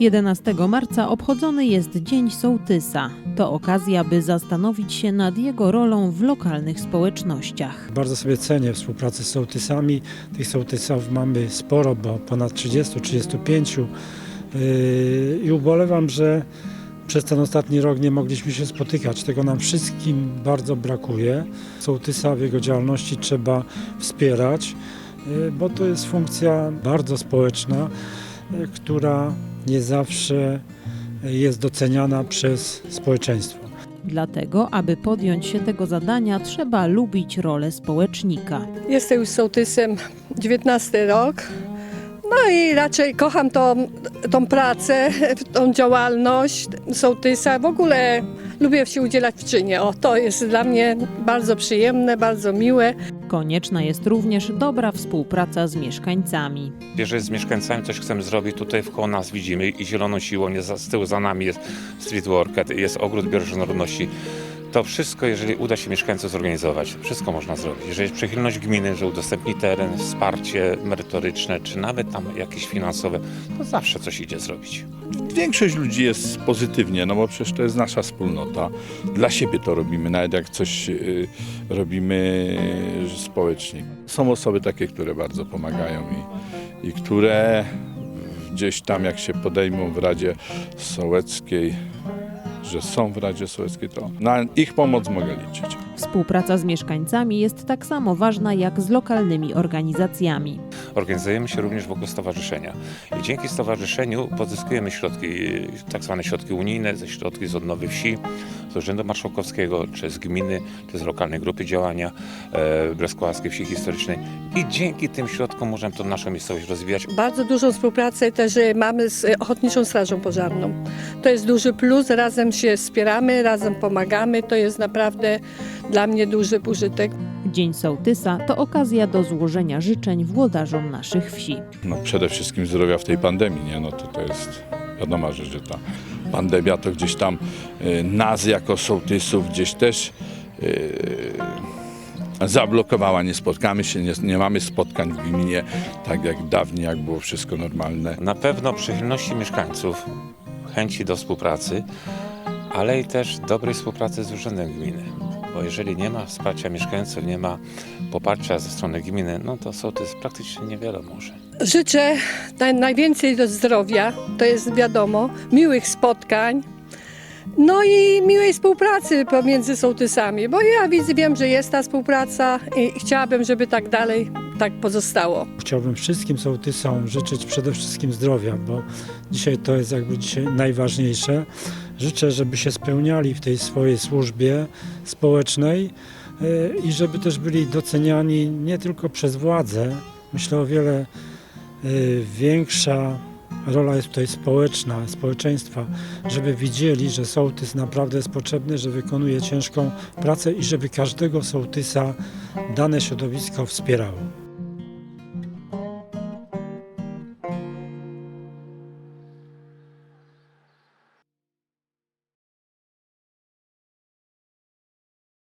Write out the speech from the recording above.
11 marca obchodzony jest Dzień Sołtysa. To okazja, by zastanowić się nad jego rolą w lokalnych społecznościach. Bardzo sobie cenię współpracę z sołtysami. Tych sołtysów mamy sporo, bo ponad 30-35 Yy, i ubolewam, że przez ten ostatni rok nie mogliśmy się spotykać. Tego nam wszystkim bardzo brakuje. Sołtysa w jego działalności trzeba wspierać, yy, bo to jest funkcja bardzo społeczna, yy, która nie zawsze jest doceniana przez społeczeństwo. Dlatego, aby podjąć się tego zadania, trzeba lubić rolę społecznika. Jestem już sołtysem 19 rok. No i raczej kocham tą, tą pracę, tą działalność sołtysa. W ogóle lubię się udzielać w czynie. O, to jest dla mnie bardzo przyjemne, bardzo miłe. Konieczna jest również dobra współpraca z mieszkańcami. Jeżeli z mieszkańcami coś chcemy zrobić, tutaj wkoło nas widzimy i zieloną siłą, z tyłu za nami jest street worker, jest ogród bioróżnorodności. To wszystko, jeżeli uda się mieszkańców zorganizować, wszystko można zrobić. Jeżeli jest przychylność gminy, że udostępni teren, wsparcie merytoryczne, czy nawet tam jakieś finansowe, to zawsze coś idzie zrobić. Większość ludzi jest pozytywnie, no bo przecież to jest nasza wspólnota. Dla siebie to robimy, nawet jak coś y, robimy y, społecznie. Są osoby takie, które bardzo pomagają i, i które gdzieś tam jak się podejmą w Radzie Sołeckiej, że są w Radzie Sołeckiej, to na ich pomoc mogę liczyć. Współpraca z mieszkańcami jest tak samo ważna jak z lokalnymi organizacjami. Organizujemy się również wokół stowarzyszenia i dzięki stowarzyszeniu pozyskujemy środki, tak zwane środki unijne, ze środki z odnowy wsi, z Urzędu Marszałkowskiego, czy z gminy, czy z lokalnej grupy działania e, Wsi Historycznej i dzięki tym środkom możemy tą naszą miejscowość rozwijać. Bardzo dużą współpracę też y, mamy z Ochotniczą Strażą Pożarną. To jest duży plus, razem się wspieramy, razem pomagamy. To jest naprawdę dla mnie duży użytek. Dzień Sołtysa to okazja do złożenia życzeń włodarzom naszych wsi. No przede wszystkim zdrowia w tej pandemii, nie? No to to jest wiadoma rzecz, że ta pandemia to gdzieś tam y, nas jako sołtysów gdzieś też y, zablokowała. Nie spotkamy się, nie, nie mamy spotkań w gminie, tak jak dawniej, jak było wszystko normalne. Na pewno przychylności mieszkańców, chęci do współpracy, ale i też dobrej współpracy z Urzędem Gminy. Bo jeżeli nie ma wsparcia mieszkańców, nie ma poparcia ze strony gminy, no to sołtys praktycznie niewiele może. Życzę naj, najwięcej do zdrowia, to jest wiadomo, miłych spotkań. No i miłej współpracy pomiędzy sołtysami, bo ja widzę, wiem, że jest ta współpraca i chciałabym, żeby tak dalej tak pozostało. Chciałbym wszystkim sołtysom życzyć przede wszystkim zdrowia, bo dzisiaj to jest jakby dzisiaj najważniejsze. Życzę, żeby się spełniali w tej swojej służbie społecznej y, i żeby też byli doceniani nie tylko przez władzę. Myślę o wiele y, większa rola jest tutaj społeczna, społeczeństwa, żeby widzieli, że sołtys naprawdę jest potrzebny, że wykonuje ciężką pracę i żeby każdego sołtysa dane środowisko wspierało.